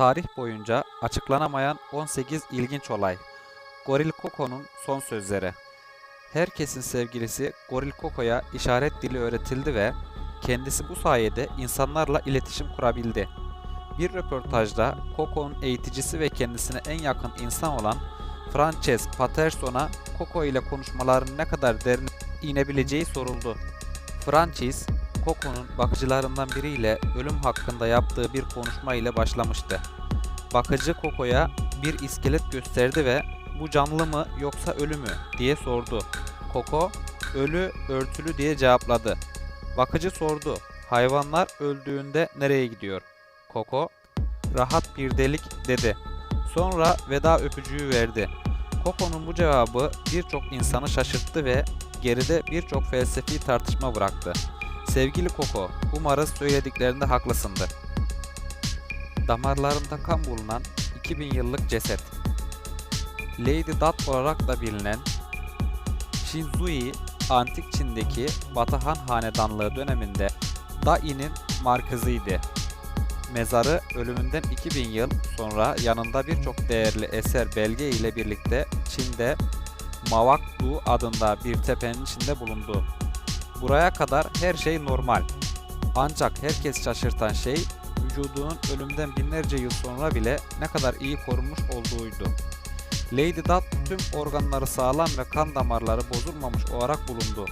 Tarih boyunca açıklanamayan 18 ilginç olay. Goril Koko'nun son sözleri. Herkesin sevgilisi Goril Koko'ya işaret dili öğretildi ve kendisi bu sayede insanlarla iletişim kurabildi. Bir röportajda Koko'nun eğiticisi ve kendisine en yakın insan olan Frances Patterson'a Koko ile konuşmaların ne kadar derine inebileceği soruldu. Frances, Coco'nun bakıcılarından biriyle ölüm hakkında yaptığı bir konuşma ile başlamıştı. Bakıcı Coco'ya bir iskelet gösterdi ve bu canlı mı yoksa ölü mü diye sordu. Coco, ölü örtülü diye cevapladı. Bakıcı sordu, hayvanlar öldüğünde nereye gidiyor? Coco, rahat bir delik dedi. Sonra veda öpücüğü verdi. Coco'nun bu cevabı birçok insanı şaşırttı ve geride birçok felsefi tartışma bıraktı. Sevgili Koko, umarız söylediklerinde haklısındır. Damarlarında kan bulunan 2000 yıllık ceset. Lady Dot olarak da bilinen Shinzui, Antik Çin'deki Batahan Hanedanlığı döneminde Dai'nin merkeziydi. Mezarı ölümünden 2000 yıl sonra yanında birçok değerli eser belge ile birlikte Çin'de Mawakdu adında bir tepenin içinde bulundu. Buraya kadar her şey normal. Ancak herkes şaşırtan şey vücudunun ölümden binlerce yıl sonra bile ne kadar iyi korunmuş olduğuydu. Lady Dot tüm organları sağlam ve kan damarları bozulmamış olarak bulundu.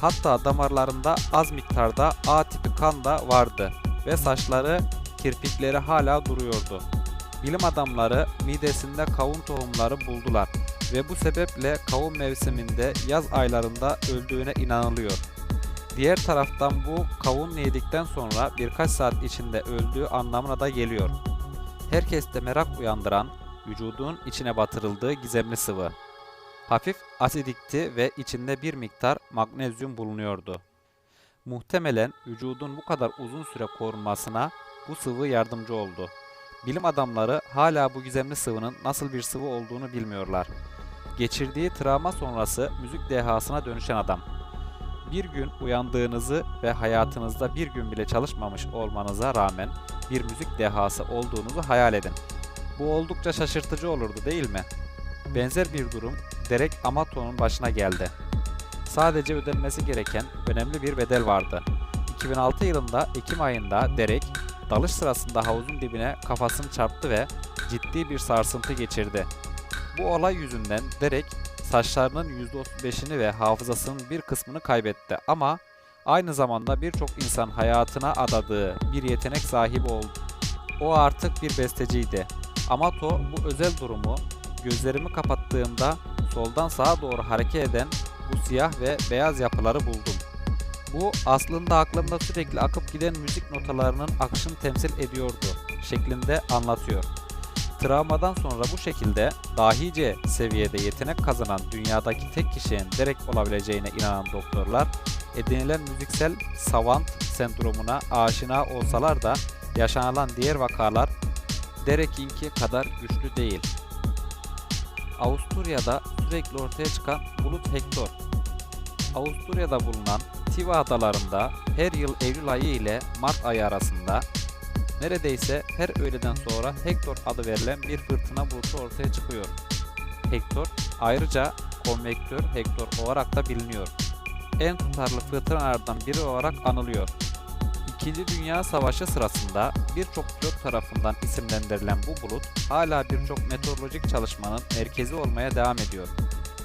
Hatta damarlarında az miktarda A tipi kan da vardı ve saçları, kirpikleri hala duruyordu. Bilim adamları midesinde kavun tohumları buldular ve bu sebeple kavun mevsiminde yaz aylarında öldüğüne inanılıyor. Diğer taraftan bu kavun yedikten sonra birkaç saat içinde öldüğü anlamına da geliyor. Herkeste merak uyandıran vücudun içine batırıldığı gizemli sıvı. Hafif asidikti ve içinde bir miktar magnezyum bulunuyordu. Muhtemelen vücudun bu kadar uzun süre korunmasına bu sıvı yardımcı oldu. Bilim adamları hala bu gizemli sıvının nasıl bir sıvı olduğunu bilmiyorlar. Geçirdiği travma sonrası müzik dehasına dönüşen adam. Bir gün uyandığınızı ve hayatınızda bir gün bile çalışmamış olmanıza rağmen bir müzik dehası olduğunuzu hayal edin. Bu oldukça şaşırtıcı olurdu değil mi? Benzer bir durum Derek Amato'nun başına geldi. Sadece ödenmesi gereken önemli bir bedel vardı. 2006 yılında Ekim ayında Derek, dalış sırasında havuzun dibine kafasını çarptı ve ciddi bir sarsıntı geçirdi. Bu olay yüzünden Derek saçlarının %35'ini ve hafızasının bir kısmını kaybetti ama aynı zamanda birçok insan hayatına adadığı bir yetenek sahibi oldu. O artık bir besteciydi. Amato bu özel durumu gözlerimi kapattığımda soldan sağa doğru hareket eden bu siyah ve beyaz yapıları buldum. Bu aslında aklımda sürekli akıp giden müzik notalarının akışını temsil ediyordu şeklinde anlatıyor. Travmadan sonra bu şekilde dahice seviyede yetenek kazanan dünyadaki tek kişinin Derek olabileceğine inanan doktorlar, edinilen müziksel savant sendromuna aşina olsalar da yaşanılan diğer vakalar Derek'inki kadar güçlü değil. Avusturya'da sürekli ortaya çıkan bulut Hector. Avusturya'da bulunan Tiva adalarında her yıl Eylül ayı ile Mart ayı arasında neredeyse her öğleden sonra Hector adı verilen bir fırtına bulutu ortaya çıkıyor. Hector ayrıca konvektör Hector olarak da biliniyor. En tutarlı fırtınalardan biri olarak anılıyor. İkinci Dünya Savaşı sırasında birçok pilot tarafından isimlendirilen bu bulut hala birçok meteorolojik çalışmanın merkezi olmaya devam ediyor.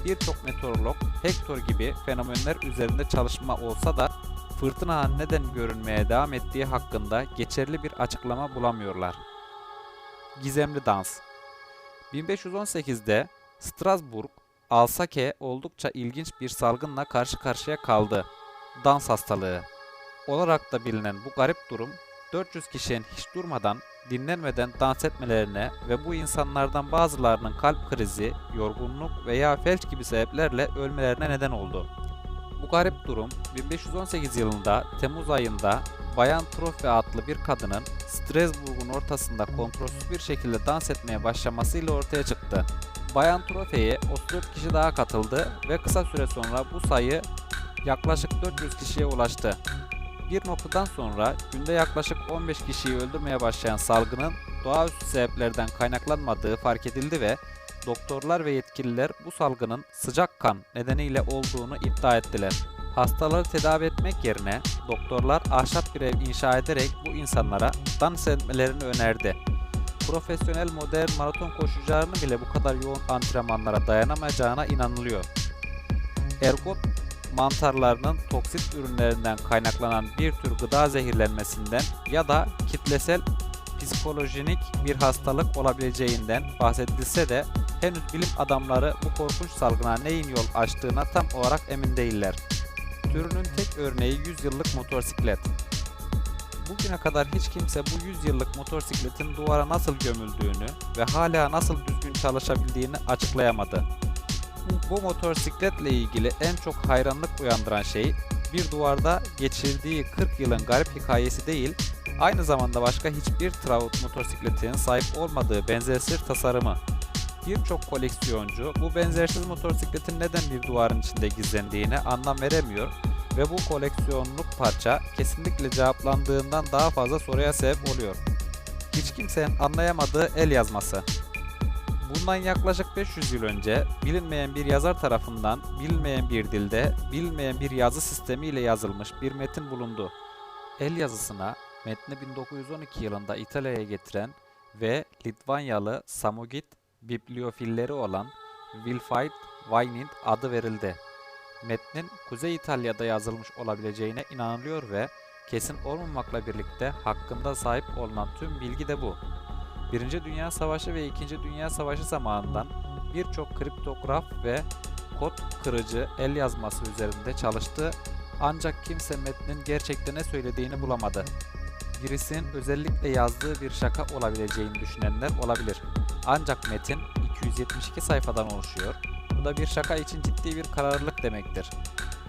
Birçok meteorolog Hector gibi fenomenler üzerinde çalışma olsa da fırtınanın neden görünmeye devam ettiği hakkında geçerli bir açıklama bulamıyorlar. Gizemli dans 1518'de Strasbourg, Alsake oldukça ilginç bir salgınla karşı karşıya kaldı. Dans hastalığı olarak da bilinen bu garip durum 400 kişinin hiç durmadan dinlenmeden dans etmelerine ve bu insanlardan bazılarının kalp krizi, yorgunluk veya felç gibi sebeplerle ölmelerine neden oldu. Bu garip durum 1518 yılında Temmuz ayında Bayan Trofe adlı bir kadının Strasbourg'un ortasında kontrolsüz bir şekilde dans etmeye başlamasıyla ortaya çıktı. Bayan Trofe'ye 34 kişi daha katıldı ve kısa süre sonra bu sayı yaklaşık 400 kişiye ulaştı. Bir noktadan sonra günde yaklaşık 15 kişiyi öldürmeye başlayan salgının doğaüstü sebeplerden kaynaklanmadığı fark edildi ve doktorlar ve yetkililer bu salgının sıcak kan nedeniyle olduğunu iddia ettiler. Hastaları tedavi etmek yerine doktorlar ahşap bir ev inşa ederek bu insanlara dans etmelerini önerdi. Profesyonel modern maraton koşucularının bile bu kadar yoğun antrenmanlara dayanamayacağına inanılıyor. Ergot mantarlarının toksit ürünlerinden kaynaklanan bir tür gıda zehirlenmesinden ya da kitlesel psikolojinik bir hastalık olabileceğinden bahsedilse de henüz bilim adamları bu korkunç salgına neyin yol açtığına tam olarak emin değiller. Türünün tek örneği 100 yıllık motosiklet. Bugüne kadar hiç kimse bu 100 yıllık motosikletin duvara nasıl gömüldüğünü ve hala nasıl düzgün çalışabildiğini açıklayamadı. Bu motosikletle ilgili en çok hayranlık uyandıran şey bir duvarda geçirdiği 40 yılın garip hikayesi değil, aynı zamanda başka hiçbir Trout motosikletinin sahip olmadığı benzersiz tasarımı. Birçok koleksiyoncu bu benzersiz motosikletin neden bir duvarın içinde gizlendiğine anlam veremiyor ve bu koleksiyonluk parça kesinlikle cevaplandığından daha fazla soruya sebep oluyor. Hiç kimsenin anlayamadığı el yazması. Bundan yaklaşık 500 yıl önce bilinmeyen bir yazar tarafından bilinmeyen bir dilde, bilinmeyen bir yazı sistemiyle yazılmış bir metin bulundu. El yazısına metni 1912 yılında İtalya'ya getiren ve Litvanyalı Samogit bibliofilleri olan Wilfrid Weinind adı verildi. Metnin Kuzey İtalya'da yazılmış olabileceğine inanılıyor ve kesin olmamakla birlikte hakkında sahip olunan tüm bilgi de bu. Birinci Dünya Savaşı ve İkinci Dünya Savaşı zamanından birçok kriptograf ve kod kırıcı el yazması üzerinde çalıştı ancak kimse metnin gerçekte ne söylediğini bulamadı. Birisinin özellikle yazdığı bir şaka olabileceğini düşünenler olabilir. Ancak metin 272 sayfadan oluşuyor. Bu da bir şaka için ciddi bir kararlılık demektir.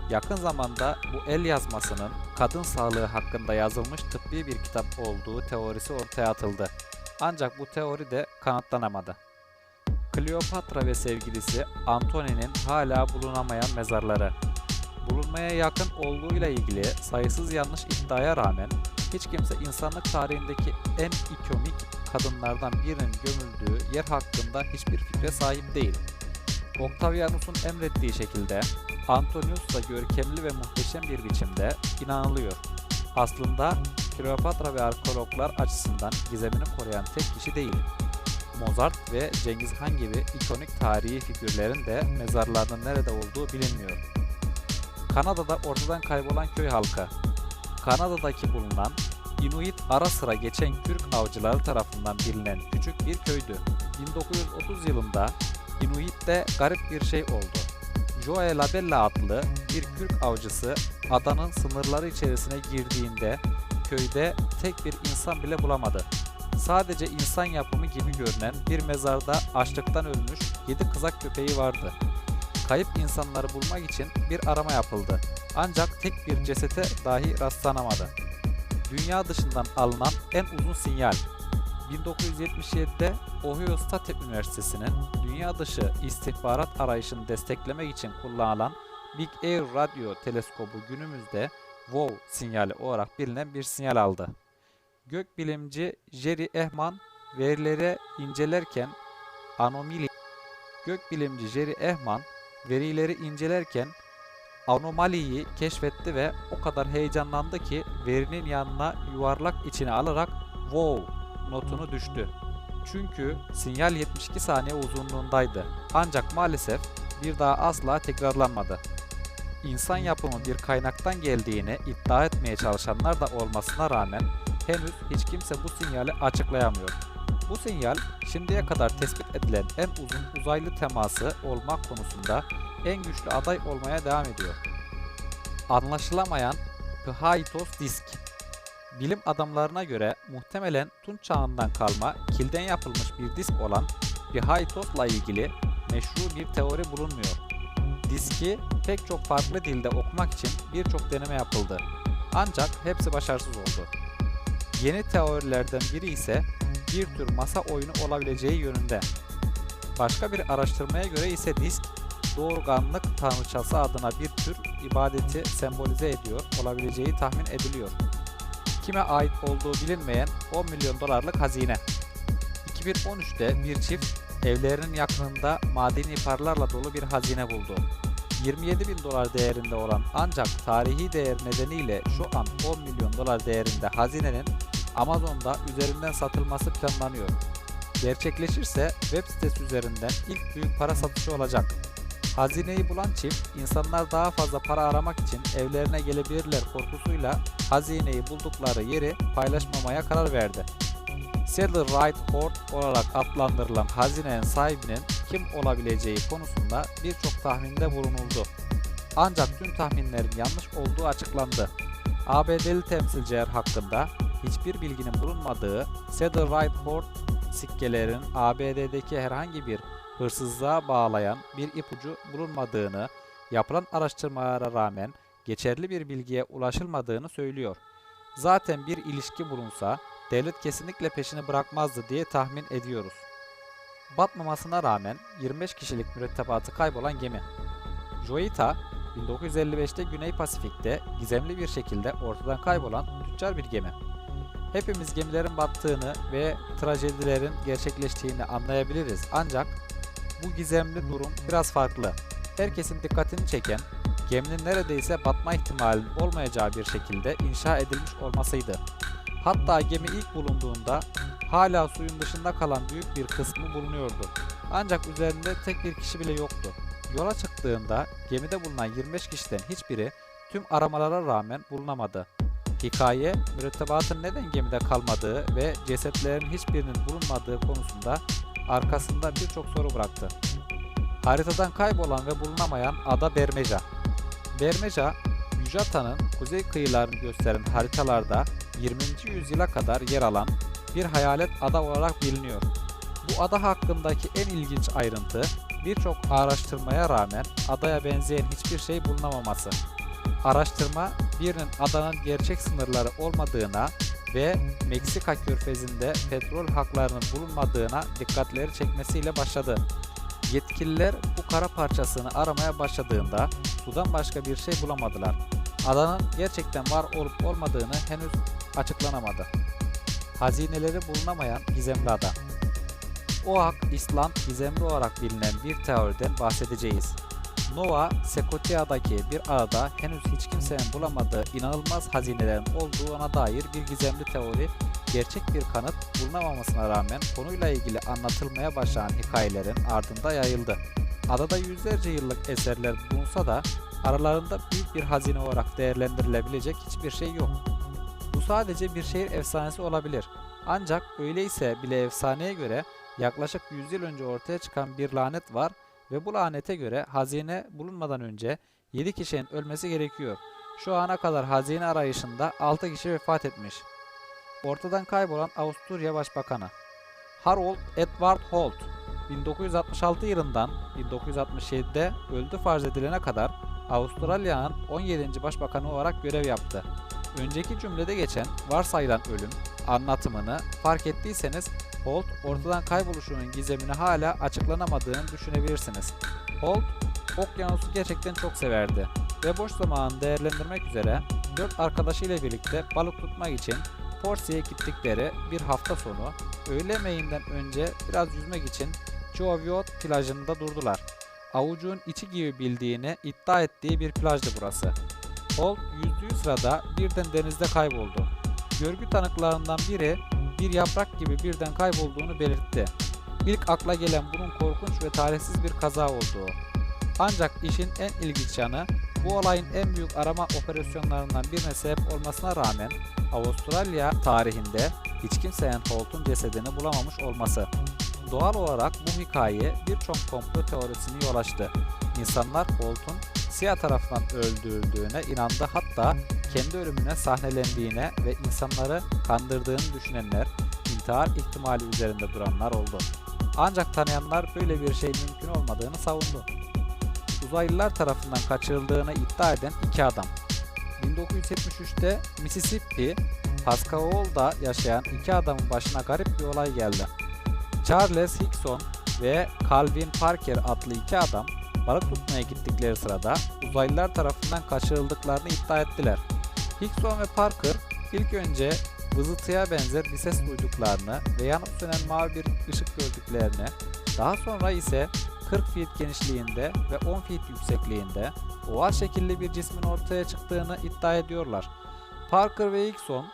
Yakın zamanda bu el yazmasının kadın sağlığı hakkında yazılmış tıbbi bir kitap olduğu teorisi ortaya atıldı. Ancak bu teori de kanıtlanamadı. Kleopatra ve sevgilisi Antony'nin hala bulunamayan mezarları. Bulunmaya yakın olduğuyla ilgili sayısız yanlış iddiaya rağmen hiç kimse insanlık tarihindeki en ikonik kadınlardan birinin gömüldüğü yer hakkında hiçbir fikre sahip değil. Octavianus'un emrettiği şekilde Antonius da görkemli ve muhteşem bir biçimde inanılıyor. Aslında Kleopatra ve arkeologlar açısından gizemini koruyan tek kişi değil. Mozart ve Cengiz Han gibi ikonik tarihi figürlerin de mezarlarının nerede olduğu bilinmiyor. Kanada'da ortadan kaybolan köy halkı. Kanada'daki bulunan Inuit ara sıra geçen Kürk avcıları tarafından bilinen küçük bir köydü. 1930 yılında Inuit'te garip bir şey oldu. Joe Labella adlı bir Kürk avcısı adanın sınırları içerisine girdiğinde köyde tek bir insan bile bulamadı. Sadece insan yapımı gibi görünen bir mezarda açlıktan ölmüş 7 kızak köpeği vardı. Kayıp insanları bulmak için bir arama yapıldı. Ancak tek bir cesete dahi rastlanamadı. Dünya dışından alınan en uzun sinyal 1977'de Ohio State Üniversitesi'nin dünya dışı istihbarat arayışını desteklemek için kullanılan Big Air radyo teleskobu günümüzde WOW sinyali olarak bilinen bir sinyal aldı. Gökbilimci Jerry Ehman verileri incelerken anomali Gökbilimci Jerry Ehman verileri incelerken anomaliyi keşfetti ve o kadar heyecanlandı ki verinin yanına yuvarlak içine alarak wow notunu düştü. Çünkü sinyal 72 saniye uzunluğundaydı. Ancak maalesef bir daha asla tekrarlanmadı. İnsan yapımı bir kaynaktan geldiğini iddia etmeye çalışanlar da olmasına rağmen henüz hiç kimse bu sinyali açıklayamıyor. Bu sinyal şimdiye kadar tespit edilen en uzun uzaylı teması olmak konusunda en güçlü aday olmaya devam ediyor. Anlaşılamayan Phaitos disk Bilim adamlarına göre muhtemelen Tunç çağından kalma kilden yapılmış bir disk olan Phiaitos'la ilgili meşru bir teori bulunmuyor. Diski pek çok farklı dilde okumak için birçok deneme yapıldı. Ancak hepsi başarısız oldu. Yeni teorilerden biri ise bir tür masa oyunu olabileceği yönünde. Başka bir araştırmaya göre ise disk doğurganlık tanrıçası adına bir tür ibadeti sembolize ediyor olabileceği tahmin ediliyor. Kime ait olduğu bilinmeyen 10 milyon dolarlık hazine. 2013'te bir çift evlerinin yakınında madeni paralarla dolu bir hazine buldu. 27 bin dolar değerinde olan ancak tarihi değer nedeniyle şu an 10 milyon dolar değerinde hazinenin Amazon'da üzerinden satılması planlanıyor. Gerçekleşirse web sitesi üzerinden ilk büyük para satışı olacak. Hazineyi bulan çift, insanlar daha fazla para aramak için evlerine gelebilirler korkusuyla hazineyi buldukları yeri paylaşmamaya karar verdi. Saddle Right Hoard olarak adlandırılan hazinenin sahibinin kim olabileceği konusunda birçok tahminde bulunuldu. Ancak tüm tahminlerin yanlış olduğu açıklandı. ABD'li temsilciler hakkında hiçbir bilginin bulunmadığı Right Hoard sikkelerin ABD'deki herhangi bir hırsızlığa bağlayan bir ipucu bulunmadığını, yapılan araştırmalara rağmen geçerli bir bilgiye ulaşılmadığını söylüyor. Zaten bir ilişki bulunsa devlet kesinlikle peşini bırakmazdı diye tahmin ediyoruz. Batmamasına rağmen 25 kişilik mürettebatı kaybolan gemi. Joita, 1955'te Güney Pasifik'te gizemli bir şekilde ortadan kaybolan tüccar bir gemi. Hepimiz gemilerin battığını ve trajedilerin gerçekleştiğini anlayabiliriz ancak bu gizemli durum biraz farklı. Herkesin dikkatini çeken, geminin neredeyse batma ihtimalinin olmayacağı bir şekilde inşa edilmiş olmasıydı. Hatta gemi ilk bulunduğunda hala suyun dışında kalan büyük bir kısmı bulunuyordu. Ancak üzerinde tek bir kişi bile yoktu. Yola çıktığında gemide bulunan 25 kişiden hiçbiri tüm aramalara rağmen bulunamadı. Hikaye, mürettebatın neden gemide kalmadığı ve cesetlerin hiçbirinin bulunmadığı konusunda arkasında birçok soru bıraktı. Haritadan kaybolan ve bulunamayan ada Bermeja. Bermeja, Yucatan'ın kuzey kıyılarını gösteren haritalarda 20. yüzyıla kadar yer alan bir hayalet ada olarak biliniyor. Bu ada hakkındaki en ilginç ayrıntı birçok araştırmaya rağmen adaya benzeyen hiçbir şey bulunamaması. Araştırma birinin adanın gerçek sınırları olmadığına ve Meksika körfezinde petrol haklarının bulunmadığına dikkatleri çekmesiyle başladı. Yetkililer bu kara parçasını aramaya başladığında sudan başka bir şey bulamadılar. Adanın gerçekten var olup olmadığını henüz açıklanamadı. Hazineleri bulunamayan gizemli ada. Oak Island gizemli olarak bilinen bir teoriden bahsedeceğiz. Nova Scotia'daki bir adada henüz hiç kimsenin bulamadığı inanılmaz hazinelerin olduğuna dair bir gizemli teori, gerçek bir kanıt bulunamamasına rağmen konuyla ilgili anlatılmaya başlayan hikayelerin ardında yayıldı. Adada yüzlerce yıllık eserler bulunsa da aralarında büyük bir hazine olarak değerlendirilebilecek hiçbir şey yok. Bu sadece bir şehir efsanesi olabilir. Ancak öyleyse bile efsaneye göre yaklaşık 100 yıl önce ortaya çıkan bir lanet var ve bu lanete göre hazine bulunmadan önce 7 kişinin ölmesi gerekiyor. Şu ana kadar hazine arayışında 6 kişi vefat etmiş. Ortadan kaybolan Avusturya Başbakanı Harold Edward Holt 1966 yılından 1967'de öldü farz edilene kadar Avustralya'nın 17. başbakanı olarak görev yaptı. Önceki cümlede geçen varsayılan ölüm anlatımını fark ettiyseniz Holt ortadan kayboluşunun gizemini hala açıklanamadığını düşünebilirsiniz. Holt, okyanusu gerçekten çok severdi ve boş zamanını değerlendirmek üzere 4 arkadaşıyla birlikte balık tutmak için Portsea'ya gittikleri bir hafta sonu öğle yemeğinden önce biraz yüzmek için Joviot plajında durdular. Avucun içi gibi bildiğini iddia ettiği bir plajdı burası. Holt yüzdüğü sırada birden denizde kayboldu. Görgü tanıklarından biri bir yaprak gibi birden kaybolduğunu belirtti. İlk akla gelen bunun korkunç ve talihsiz bir kaza olduğu. Ancak işin en ilginç yanı bu olayın en büyük arama operasyonlarından birine sebep olmasına rağmen Avustralya tarihinde hiç kimsenin Holt'un cesedini bulamamış olması. Doğal olarak bu hikaye birçok komplo teorisini yol açtı. İnsanlar Holt'un Siyah tarafından öldürüldüğüne inandı hatta kendi ölümüne sahnelendiğine ve insanları kandırdığını düşünenler, intihar ihtimali üzerinde duranlar oldu. Ancak tanıyanlar böyle bir şey mümkün olmadığını savundu. Uzaylılar tarafından kaçırıldığını iddia eden iki adam. 1973'te Mississippi, Pascagoula'da yaşayan iki adamın başına garip bir olay geldi. Charles Hickson ve Calvin Parker adlı iki adam balık tutmaya gittikleri sırada uzaylılar tarafından kaçırıldıklarını iddia ettiler. Hickson ve Parker ilk önce vızıltıya benzer bir ses duyduklarını ve yanıp sönen mavi bir ışık gördüklerini, daha sonra ise 40 feet genişliğinde ve 10 feet yüksekliğinde oval şekilli bir cismin ortaya çıktığını iddia ediyorlar. Parker ve Hickson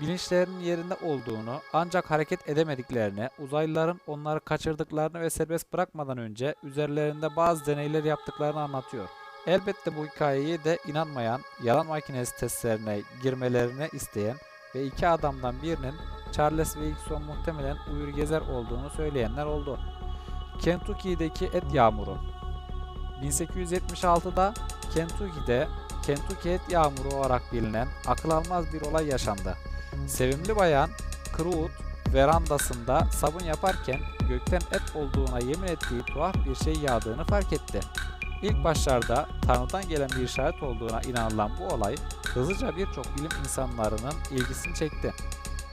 bilinçlerinin yerinde olduğunu ancak hareket edemediklerini, uzaylıların onları kaçırdıklarını ve serbest bırakmadan önce üzerlerinde bazı deneyler yaptıklarını anlatıyor. Elbette bu hikayeyi de inanmayan, yalan makinesi testlerine girmelerini isteyen ve iki adamdan birinin Charles Hickson muhtemelen uyur gezer olduğunu söyleyenler oldu. Kentucky'deki et yağmuru 1876'da Kentucky'de Kentucky et yağmuru olarak bilinen akıl almaz bir olay yaşandı. Sevimli bayan Crude verandasında sabun yaparken gökten et olduğuna yemin ettiği tuhaf bir şey yağdığını fark etti. İlk başlarda Tanrı'dan gelen bir işaret olduğuna inanılan bu olay hızlıca birçok bilim insanlarının ilgisini çekti.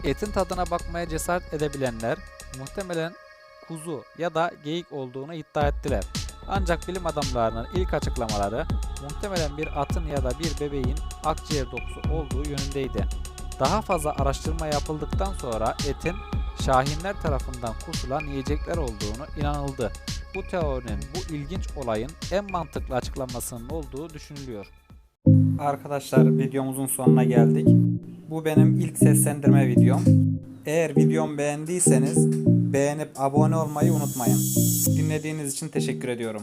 Etin tadına bakmaya cesaret edebilenler muhtemelen kuzu ya da geyik olduğunu iddia ettiler. Ancak bilim adamlarının ilk açıklamaları muhtemelen bir atın ya da bir bebeğin akciğer dokusu olduğu yönündeydi. Daha fazla araştırma yapıldıktan sonra etin şahinler tarafından kusulan yiyecekler olduğunu inanıldı. Bu teorinin bu ilginç olayın en mantıklı açıklamasının olduğu düşünülüyor. Arkadaşlar videomuzun sonuna geldik. Bu benim ilk seslendirme videom. Eğer videomu beğendiyseniz beğenip abone olmayı unutmayın. Dinlediğiniz için teşekkür ediyorum.